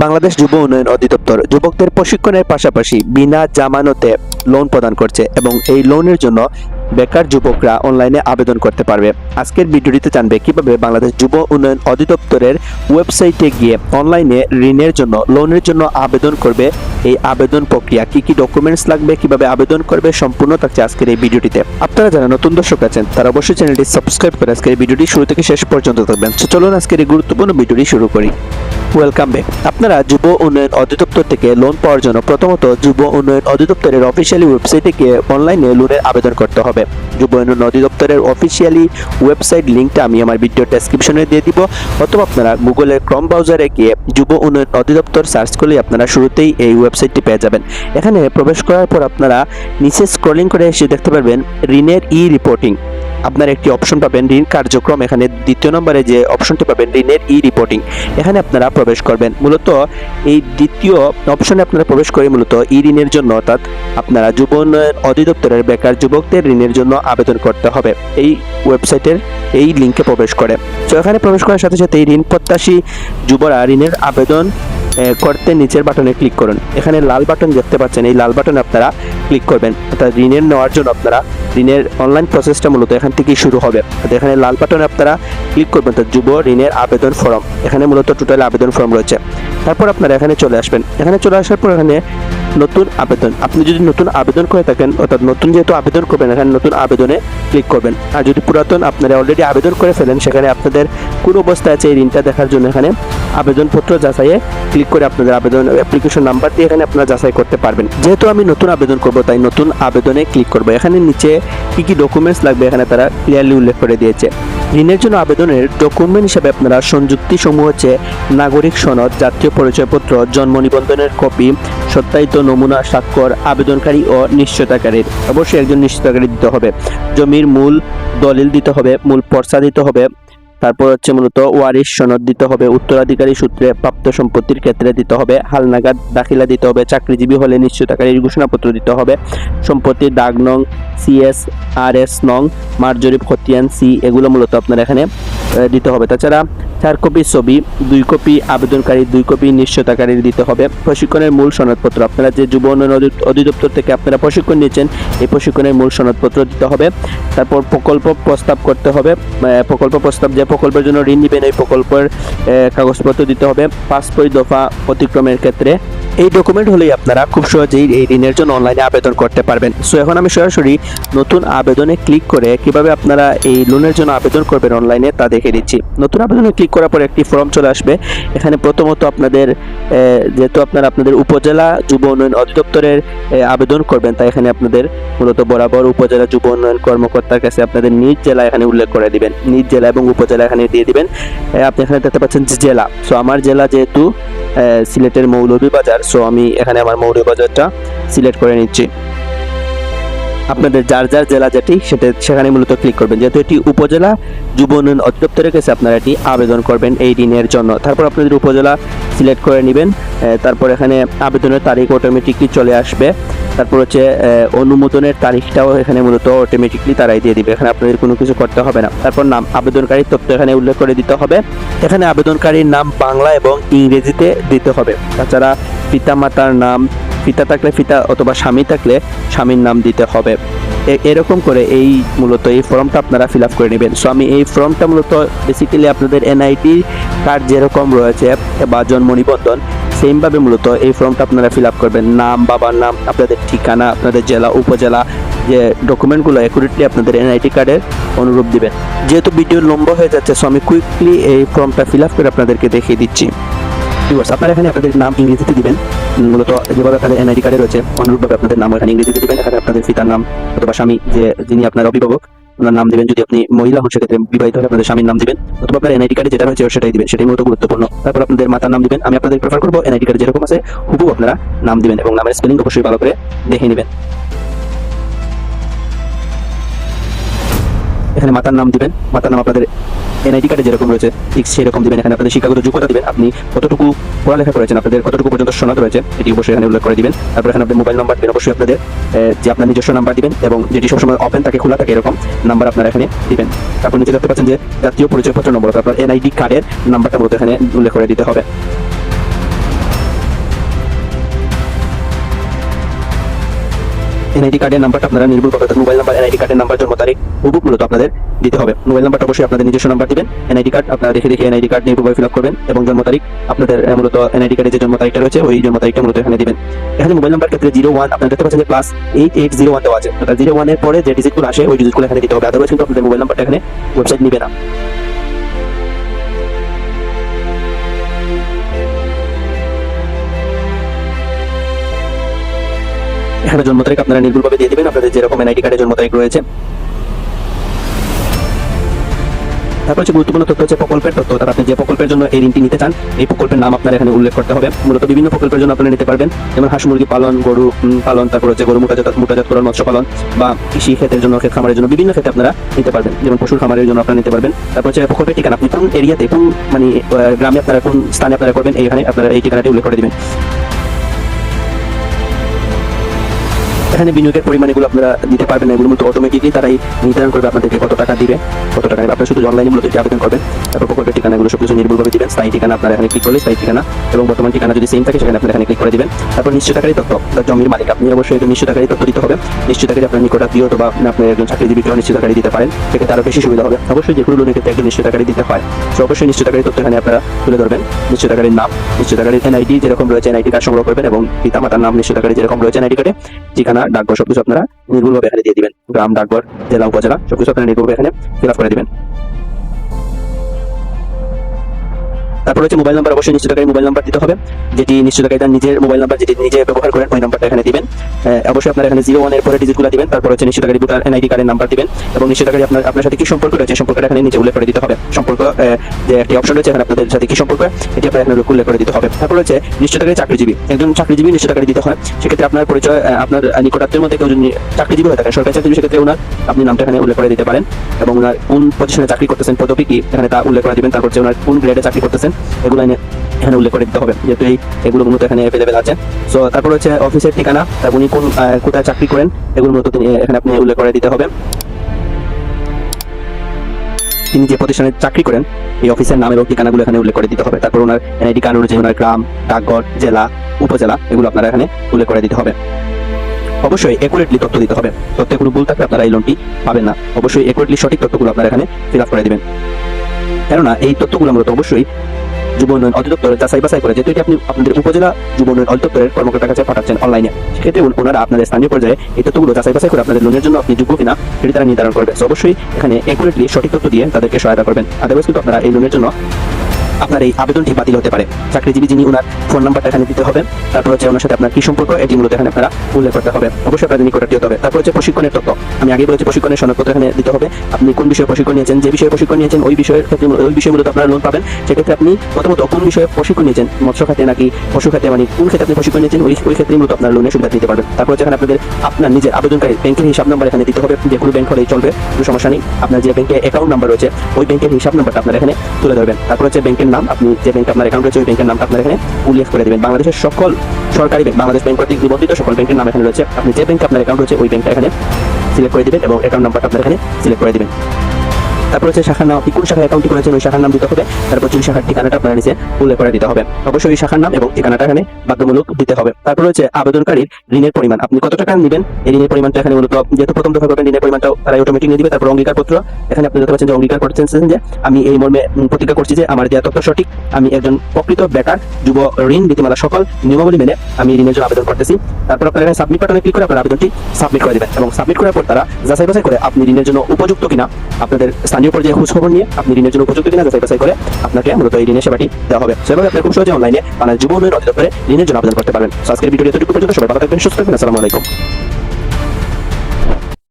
বাংলাদেশ যুব উন্নয়ন অধিদপ্তর যুবকদের প্রশিক্ষণের পাশাপাশি বিনা জামানতে লোন প্রদান করছে এবং এই লোনের জন্য বেকার যুবকরা অনলাইনে আবেদন করতে পারবে। আজকের ভিডিওটিতে জানবে কীভাবে বাংলাদেশ যুব উন্নয়ন অধিদপ্তরের ওয়েবসাইটে গিয়ে অনলাইনে ঋণের জন্য লোনের জন্য আবেদন করবে। এই আবেদন প্রক্রিয়া কি কি ডকুমেন্টস লাগবে, কীভাবে আবেদন করবে, সম্পূর্ণ থাকছে আজকের এই ভিডিওটিতে। আপনারা যারা নতুন দর্শক আছেন, তারা অবশ্যই চ্যানেলটি সাবস্ক্রাইব করে আজকের এই ভিডিওটি শুরু থেকে শেষ পর্যন্ত থাকবেন চলুন আজকের এই গুরুত্বপূর্ণ ভিডিওটি শুরু করি। ওয়েলকাম ব্যাক আপনারা যুব উন্নয়ন অধিদপ্তর থেকে লোন পাওয়ার জন্য প্রথমত যুব উন্নয়ন অধিদপ্তরের অফিসিয়ালি ওয়েবসাইটে গিয়ে অনলাইনে লোনের আবেদন করতে হবে। যুব উন্নয়ন অধিদপ্তরের অফিসিয়ালি ওয়েবসাইট লিঙ্কটা আমি আমার ভিডিও ডেসক্রিপশনে দিয়ে দিব। অথবা আপনারা গুগলের ক্রম ব্রাউজারে গিয়ে যুব উন্নয়ন অধিদপ্তর সার্চ করলে আপনারা শুরুতেই এই ওয়েবসাইটটি পেয়ে যাবেন। এখানে প্রবেশ করার পর আপনারা নিচে স্ক্রলিং করে এসে দেখতে পারবেন ঋণের ই রিপোর্টিং আপনার একটি অপশন পাবেন ঋণ কার্যক্রম। এখানে দ্বিতীয় নম্বরে যে অপশনটি পাবেন, ঋণের ই রিপোর্টিং এখানে আপনারা প্রবেশ করবেন। মূলত এই দ্বিতীয় অপশনে আপনারা প্রবেশ করে মূলত ই ঋণের জন্য অর্থাৎ আপনারা যুব উন্নয়ন অধিদপ্তরের বেকার যুবকদের ঋণের জন্য আবেদন করতে হবে। এই ওয়েবসাইটের এই লিঙ্কে প্রবেশ করে। তো এখানে প্রবেশ করার সাথে সাথে ঋণ প্রত্যাশী যুবরা ঋণের আবেদন করতে নিচের বাটনে ক্লিক করুন। এখানে লাল বাটন দেখতে পাচ্ছেন। এই লাল বাটনে আপনারা ক্লিক করবেন। অর্থাৎ ঋণের নেওয়ার জন্য আপনারা ঋণের অনলাইন প্রসেসটা মূলত এখান থেকেই শুরু হবে। অর্থাৎ এখানে লাল বাটনে আপনারা ক্লিক করবেন। অর্থাৎ যুব ঋণের আবেদন ফর্ম এখানে মূলত টোটাল আবেদন ফর্ম রয়েছে। তারপর আপনারা এখানে চলে আসবেন। এখানে চলে আসার পর এখানে নতুন আবেদন। আপনি যদি নতুন আবেদন করে থাকেন, অর্থাৎ নতুন যেহেতু আবেদন করবেন, এখানে নতুন আবেদনে ক্লিক করবেন। আর যদি পুরাতন আপনারা অলরেডি আবেদন করে ফেলেন, সেখানে আপনাদের কোন অবস্থায় আছে এই ঋণটা দেখার জন্য এখানে আবেদনপত্র যাচাইয়ে ক্লিক করে আপনাদের আবেদন অ্যাপ্লিকেশন নাম্বার দিয়ে এখানে আপনারা যাচাই করতে পারবেন। যেহেতু আমি নতুন আবেদন করব, তাই নতুন আবেদনে ক্লিক করব। এখানে নিচে কী কী ডকুমেন্টস লাগবে এখানে তারা ক্লিয়ারলি উল্লেখ করে দিয়েছে। ঋণের জন্য আবেদনের ডকুমেন্ট হিসেবে আপনারা সংযুক্তি সমূহ হচ্ছে নাগরিক সনদ, জাতীয় পরিচয়পত্র, জন্ম নিবন্ধনের কপি সত্যায়িত নমুনা স্বাক্ষর, আবেদনকারী ও নিশ্চয়তাকারীর। অবশ্যই একজন নিশ্চয়তাকারী দিতে হবে। জমির মূল দলিল দিতে হবে, মূল পর্চা দিতে হবে। তারপর হচ্ছে মূলত ওয়ারিশ সনদ দিতে হবে, উত্তরাধিকারী সূত্রে প্রাপ্ত সম্পত্তির ক্ষেত্রে দিতে হবে হালনাগাদ দাখিলা দিতে হবে, চাকরিজীবী হলে নিশ্চয়তাকারীর ঘোষণাপত্র দিতে হবে সম্পত্তির দাগ নং সিএস আর এস নং মার্জরিপ খতিয়ান সি এগুলো মূলত আপনার এখানে দিতে হবে। তাছাড়া চার কপি ছবি, দুই কপি আবেদনকারী, দুই কপি নিশ্চয়তাকারীর দিতে হবে। প্রশিক্ষণের মূল সনদপত্র আপনারা যে যুব উন্নয়ন অধিদপ্তর থেকে আপনারা প্রশিক্ষণ নিয়েছেন এই প্রশিক্ষণের মূল সনদপত্র দিতে হবে। তারপর প্রকল্প প্রস্তাব করতে হবে। প্রকল্প প্রস্তাব যে প্রকল্পের জন্য ঋণ নেবেন, এই প্রকল্পের কাগজপত্র দিতে হবে। বই দফা অতিক্রমের ক্ষেত্রে। এই ডকুমেন্ট হলেই আপনারা খুব সহজেই এই ঋণের জন্য অনলাইনে আবেদন করতে পারবেন। সো এখন আমি সরাসরি নতুন আবেদনে ক্লিক করে কীভাবে আপনারা এই লোনের জন্য আবেদন করবেন অনলাইনে তা দেখে দিচ্ছি নতুন আবেদনে ক্লিক করার পর একটি ফর্ম চলে আসবে। এখানে প্রথমত আপনাদের যেহেতু আপনারা আপনাদের উপজেলা যুব উন্নয়ন অধিদপ্তরের আবেদন করবেন, তাই এখানে আপনাদের মূলত বরাবর উপজেলা যুব উন্নয়ন কর্মকর্তার কাছে আপনাদের নিজ জেলা এখানে উল্লেখ করে দিবেন। নিজ জেলা এবং উপজেলা এখানে দিয়ে দিবেন। আপনি এখানে দেখতে পাচ্ছেন যে জেলা। সো আমার জেলা যেহেতু সিলেটের মৌলভীবাজার সো আমি এখানে আমার মৌলভীবাজারটা সিলেক্ট করে নিচ্ছি। আপনাদের যার যার জেলা যেটি, সেটা সেখানে মূলত ক্লিক করবেন। যেহেতু এটি উপজেলা, যুব উন্নয়ন অধিদপ্তরের কাছে আপনারা এটি আবেদন করবেন এই ঋণের জন্য। তারপর আপনাদের উপজেলা সিলেক্ট করে নেবেন। তারপর এখানে আবেদনের তারিখ অটোমেটিকলি চলে আসবে। তারপর হচ্ছে অনুমোদনের তারিখটাও এখানে মূলত অটোমেটিকলি তারাই দিয়ে দিবে। এখানে আপনাদের কোনো কিছু করতে হবে না। তারপর নাম, আবেদনকারীর তথ্য এখানে উল্লেখ করে দিতে হবে। এখানে আবেদনকারীর নাম বাংলা এবং ইংরেজিতে দিতে হবে। তাছাড়া পিতামাতার নাম পিতা থাকলে পিতা অথবা স্বামী থাকলে স্বামীর নাম দিতে হবে। এরকম করে এই মূলত এই ফর্মটা আপনারা ফিল আপ করে নেবেন। সো আমি এই ফর্মটা মূলত বেসিক্যালি আপনাদের এনআইডি কার্ড যেরকম রয়েছে বা জন্ম নিবন্ধন সেমভাবে মূলত এই ফর্মটা আপনারা ফিল আপ করবেন। নাম, বাবার নাম, আপনাদের ঠিকানা, আপনাদের জেলা, উপজেলা, যে ডকুমেন্টগুলো অ্যাকুরেটলি আপনাদের এনআইটি কার্ডের অনুরূপ দিবেন। যেহেতু ভিডিও লম্বা হয়ে যাচ্ছে সো আমি কুইকলি এই ফর্মটা ফিল আপ করে আপনাদেরকে দেখিয়ে দিচ্ছি। আপনারা এখানে আপনাদের নাম ইংরেজিতে দিবেন। মূলত যেভাবে আপনাদের এনআইডি কার্ডে রয়েছে, অনুরূপভাবে আপনাদের নাম এখানে ইংরেজিতে দিবেন, এখানে আপনাদের পিতার নাম অথবা স্বামী যে, যিনি আপনার অভিভাবক, ওনার নাম দেবেন যদি আপনি মহিলা হন, সেক্ষেত্রে বিবাহিত হলে আপনাদের স্বামীর নাম দিবেন, অথবা আপনার এনআইডি কার্ডে যেটা রয়েছে সেটাই দিবেন, সেটাই মূলত গুরুত্বপূর্ণ। তারপর আপনাদের মাতার নাম দিবেন, আমি আপনাদের প্রেফার করব এনআইডি কার্ড যেরকম আছে হুবু আপনারা নাম দিবেন এবং নামের স্পেলিং অবশ্যই ভালো করে দেখে নেবেন। এখানে মাতার নাম দিবেন। মাতার নাম আপনাদের এনআইডি কার্ডে যেরকম রয়েছে, ঠিক সেরকম দিবেন। এখানে আপনাদের শিক্ষাগত যোগ্যতা দিবেন। আপনি কতটুকু পড়ালেখা করেছেন, আপনাদের কতটুকু পর্যন্ত সনদ রয়েছে, এটি অবশ্যই এখানে উল্লেখ করে দিবেন। তারপর এখানে আপনি মোবাইল নাম্বার দিবেন, অবশ্যই আপনাদের যে আপনার নিজস্ব নাম্বার দিবেন এবং যেটি সবসময় ওপেন থাকে, খোলা থাকে, এরকম নাম্বার আপনারা এখানে দিবেন। তারপর নিচে দেখতে পাচ্ছেন যে জাতীয় পরিচয়পত্র নম্বর আপনার এনআইডি কার্ডের নাম্বারটা মূলত এখানে উল্লেখ করে দিতে হবে। এনআইডি কার্ডের নাম্বারটা আপনারা নির্ভুলভাবে অর্থাৎ মোবাইল নাম্বার এনআইডি কার্ডের নাম্বার জন্ম তারিখ হুবুক মূলত আপনাদের দিতে হবে। মোবাইল নাম্বারটা অবশ্যই আপনাদের নিজস্ব নাম্বার দিবেন। এনআইডি কার্ড আপনারা দেখে দেখে এনআইডি কার্ড নিয়ে নির্ভুলভাবে ফিল আপ করবেন এবং জন্ম তারিখ আপনাদের মূলত এনআইডি কার্ডে যে জন্ম তারিখটা রয়েছে, ওই জন্ম তারিখটা মূলত এখানে দিবেন। এখানে মোবাইল নাম্বার ক্ষেত্রে জিরো ওয়ান আপনারা দেখতে পাচ্ছেন plus eight eight zero one দেওয়া আছে। জিরো ওয়ানের পরে যে ডিজিটগুলো আসে, ওই ডিজিটগুলো এখানে দিতে হবে। আদারওয়াইজ কিন্তু আপনাদের মোবাইল নাম্বারটা এখানে ওয়েবসাইট নিবে না। এখানে জন্ম তারিখ আপনারা নির্ভুলভাবে দিয়ে দিবেন। আপনাদের যেরকম এনআইডি কার্ডে জন্ম তারিখ রয়েছে। তারপর হচ্ছে গুরুত্বপূর্ণ তথ্য হচ্ছে প্রকল্পের তথ্য। অর্থাৎ আপনি যে প্রকল্পের জন্য এই ঋণটি নিতে চান, এই প্রকল্পের নাম আপনার এখানে উল্লেখ করতে হবে। মূলত বিভিন্ন প্রকল্পের জন্য আপনারা নিতে পারবেন। যেমন হাঁস মুরগি পালন, গরু পালন, তারপর হচ্ছে গরু মোটাজাত মোটাজাত করার মৎস্য পালন বা কৃষি ক্ষেতের জন্য, ক্ষেত খামারের জন্য বিভিন্ন ক্ষেত্রে আপনারা নিতে পারবেন। যেমন পশুর খামারের জন্য আপনারা নিতে পারবেন। তারপর হচ্ছে প্রকল্পের ঠিকানা, আপনি কোন এরিয়াতে, কোন মানে গ্রামে আপনারা, কোন স্থানে আপনারা করবেন, এইখানে আপনারা এই ঠিকানাটি উল্লেখ করে দিবেন। এখানে বিনিয়োগের পরিমাণ এগুলো আপনারা দিতে পারবেন না। এগুলো মূলত অটোমেটিকই তারাই নির্ধারণ করবে আপনাদেরকে কত টাকা দিবে, কত টাকা আপনারা শুধু অনলাইনে মূলত আবেদন করবেন তারপর প্রকল্পের ঠিকানা এগুলো সবকিছু নির্ভুলভাবে দিবেন। স্থায়ী ঠিকানা আপনারা এখানে ক্লিক করলে স্থায়ী ঠিকানা এবং বর্তমান ঠিকানা যদি সেম থাকে, সেখানে আপনারা এখানে ক্লিক করে দিবেন। তারপর নিশ্চিতকারী তথ্য জমির মালিক, আপনি অবশ্যই একজন নিশ্চিতকারী তথ্য দিতে হবে। নিশ্চিতকারী আপনার নিকটাত্মীয় অথবা আপনি একজন চাকরিজীবীকেও নিশ্চিতকারী দিতে পারেন। সেক্ষেত্রে আরও বেশি সুবিধা হবে। অবশ্যই যে কোনো লোনের ক্ষেত্রে একজন নিশ্চিতকারী দিতে হয়। তো অবশ্যই নিশ্চিতকারী তথ্য এখানে আপনারা তুলে ধরবেন। নিশ্চিতকারীর নাম নিশ্চিতকারীর এনআইডি যেরকম রয়েছে এনআইডি কার্ড সংগ্রহ করবেন এবং পিতামাতার নাম নিশ্চিতকারী যেরকম রয়েছে এনআইডি কার্ডে ঠিকানা, ডাকঘর সবকিছু আপনারা নির্ভুলভাবে এখানে দিয়ে দিবেন। গ্রাম, ডাকঘর, জেলা, উপজেলা সবকিছু আপনারা নির্ভুলভাবে এখানে ফিল আপ করে দিবেন। তারপর হচ্ছে মোবাইল নাম্বার অবশ্যই নিশ্চিতকারী মোবাইল নাম্বার দিতে হবে, যেটি নিশ্চিতকারী তার নিজের মোবাইল নাম্বার যেটি নিজে ব্যবহার করেন, ওই নাম্বারটা এখানে দিবেন। অবশ্যই আপনার এখানে জিরো ওয়ানের পরে ডিজিটগুলো দিবেন, তারপর হচ্ছে নিশ্চিতকারী ভোটার এনআইডি কার্ডের নাম্বার দিবেন, এবং নিশ্চিতকারী আপনার আপনার সাথে কি সম্পর্ক রয়েছে, সম্পর্কটা এখানে নিজে উল্লেখ করে দিতে হবে। সম্পর্ক যে একটি অপশন রয়েছে, এখানে আপনাদের সাথে কি সম্পর্ক, এটি আপনার এখানে উল্লেখ করে দিতে হবে। তারপর হচ্ছে নিশ্চিতকারী চাকরিজীবী, একজন চাকরিজীবী নিশ্চিতকারী দিতে হয়, সেক্ষেত্রে আপনার পরিচয় আপনার নিকটাত্মের মধ্যে কেউ যদি চাকরিজীবী হয়ে থাকেন সরকারি চাকরিজীবী, সেক্ষেত্রে ওনার আপনি নামটা এখানে উল্লেখ করে দিতে পারেন, এবং ওনার কোন পজিশনে চাকরি করতেছেন, পদবি কি, এখানে তা উল্লেখ করে দিবেন, তারপর হচ্ছে ওনার কোন গ্রেডে চাকরি করতেছেন এগুলো এখানে উল্লেখ করে দিতে হবে, যেহেতু এই, এগুলো মূলত এখানে অ্যাভেলেবেল আছে। সো তারপর হচ্ছে অফিসের ঠিকানা, তারপর উনি কোন কোথায় চাকরি করেন, এগুলো মূলত এখানে আপনি উল্লেখ করে দিতে হবে। তিনি যে প্রতিষ্ঠানে চাকরি করেন, এই অফিসের নাম এবং ঠিকানাগুলো এখানে উল্লেখ করে দিতে হবে। তারপর ওনার এনআইডি কার্ড অনুযায়ী ওনার গ্রাম, ডাকঘর, জেলা, উপজেলা, এগুলো আপনারা এখানে উল্লেখ করে দিতে হবে। অবশ্যই একুরেটলি তথ্য দিতে হবে। তথ্যে কোনো ভুল থাকলে আপনারা এই লোনটি পাবেন না। অবশ্যই একুরেটলি সঠিক তথ্যগুলো আপনারা এখানে ফিল আপ করে দিবেন। কেননা এই তথ্যগুলো মূলত অবশ্যই যুব উন্নয়ন অধিদপ্তর যাচাই বাছাই করে, যেহেতু এটি আপনি আপনাদের উপজেলা যুব উন্নয়ন অধিদপ্তরের কর্মকর্তার কাছে পাঠাচ্ছেন অনলাইনে সেক্ষেত্রে ওনারা আপনাদের স্থানীয় পর্যায়ে এই তথ্যগুলো যাচাই বাছাই করে আপনাদের লোনের জন্য আপনি যোগ্য কিনা, সেটি তারা নির্ধারণ করবে। অবশ্যই এখানে একুরেটলি সঠিক তথ্য দিয়ে তাদেরকে সহায়তা করবেন। আদারওয়াইজ কিন্তু আপনারা এই লোনের জন্য আপনার এই আবেদনটি বাতিল হতে পারে। চাকরিজীবী যিনি ওনার ফোন নাম্বারটা এখানে দিতে হবে, তারপর হচ্ছে ওনার সাথে আপনার কি সম্পর্ক এটি মূলত এখানে আপনারা উল্লেখ করতে হবে। অবশ্যই আপনাদের নিকটাত্মীয় হতে হবে। তারপর হচ্ছে প্রশিক্ষণের তথ্য। আমি আগে বলেছি প্রশিক্ষণের সনদপত্র এখানে দিতে হবে। আপনি কোন বিষয়ে প্রশিক্ষণ নিয়েছেন, যে বিষয়ে প্রশিক্ষণ নিয়েছেন, ওই বিষয়ের ক্ষেত্রে ওই বিষয়ে মূলত আপনারা লোন পাবেন। সেক্ষেত্রে আপনি প্রথমত কোন বিষয়ে প্রশিক্ষণ নিয়েছেন, মৎস্য খাতে নাকি পশু খাতে মানে কোন ক্ষেত্রে আপনি প্রশিক্ষণ নিয়েছেন, ওই ওই ক্ষেত্রে মূলত আপনার লোনের সুবিধা নিতে পারবেন। তারপর হচ্ছে আপনাদের আপনার নিজের আবেদনকারী ব্যাংকের হিসাব নাম্বার এখানে দিতে হবে। যে কোনো ব্যাংক হলেই চলবে, কোনো সমস্যা নেই। আপনার যে ব্যাংকে অ্যাকাউন্ট নাম্বার রয়েছে, ওই ব্যাংকের হিসাব নাম্বারটা আপনার এখানে তুলে ধরবেন। তারপর হচ্ছে ব্যাংকের নাম, আপনি যে ব্যাংক আপনার অ্যাকাউন্ট রয়েছে, ওই ব্যাংকের নামটা আপনার এখানে উল্লেখ করে দেবেন। বাংলাদেশের সকল সরকারি ব্যাংক বাংলাদেশ ব্যাংক কর্তৃক নিবন্ধিত সকল ব্যাংকের নাম এখানে রয়েছে। আপনি যে ব্যাংকে আপনার অ্যাকাউন্ট রয়েছে, ওই ব্যাংকটা এখানে সিলেক্ট করে দেবেন এবং অ্যাকাউন্ট নাম্বারটা আপনার এখানে সিলেক্ট করে দিবেন। তারপর হচ্ছে শাখার নাম আপনি কোন শাখায় অ্যাকাউন্ট করেছেন ওই শাখার নাম দিতে হবে। তারপর ওই শাখার ঠিকানাটা আপনার নিচে উল্লেখ করে দিতে হবে। অবশ্যই ওই শাখার নাম এবং ঠিকানাটা এখানে বাধ্যমূলক দিতে হবে। তারপর হচ্ছে আবেদনকারীর ঋণের পরিমাণ। আপনি কত টাকা নেবেন? এই ঋণের পরিমাণটা এখানে মূলত যেহেতু প্রথম দফা করবেন, ঋণের পরিমাণটাও তারা অটোমেটিক নিয়ে দিবে। তারপর অঙ্গীকার পত্র এখানে আপনি দেখতে পাচ্ছেন যে অঙ্গীকার করছেন যে আমি এই মর্মে প্রতিজ্ঞা করছি যে আমার দেওয়া তথ্য সঠিক, আমি একজন প্রকৃত বেকার, যুব ঋণ নীতিমালা সকল নিয়মাবলী মেনে আমি ঋণের জন্য আবেদন করতেছি। তারপর আপনারা এখানে সাবমিট বাটনে ক্লিক করে আপনার আবেদনটি সাবমিট করে দেবেন এবং সাবমিট করার পর তারা যাচাই বাছাই করে আপনি ঋণের জন্য উপযুক্ত কিনা আপনাদের স্থানীয় পর্যায়ে খোঁজ খবর নিয়ে আপনি ঋণের জন্য উপযুক্ত কিনা যাচাই করে আপনাকে মূলত এই ঋণের সেবাটি দেওয়া হবে। সেভাবে আপনি খুব সহজে অনলাইনে বাংলাদেশ যুব উন্নয়ন অধিদপ্তরে ঋণের জন্য আবেদন করতে পারবেন। আজকের ভিডিও পর্যন্ত, সবাই ভালো থাকবেন, সুস্থ থাকবেন, আসসালামু আলাইকুম।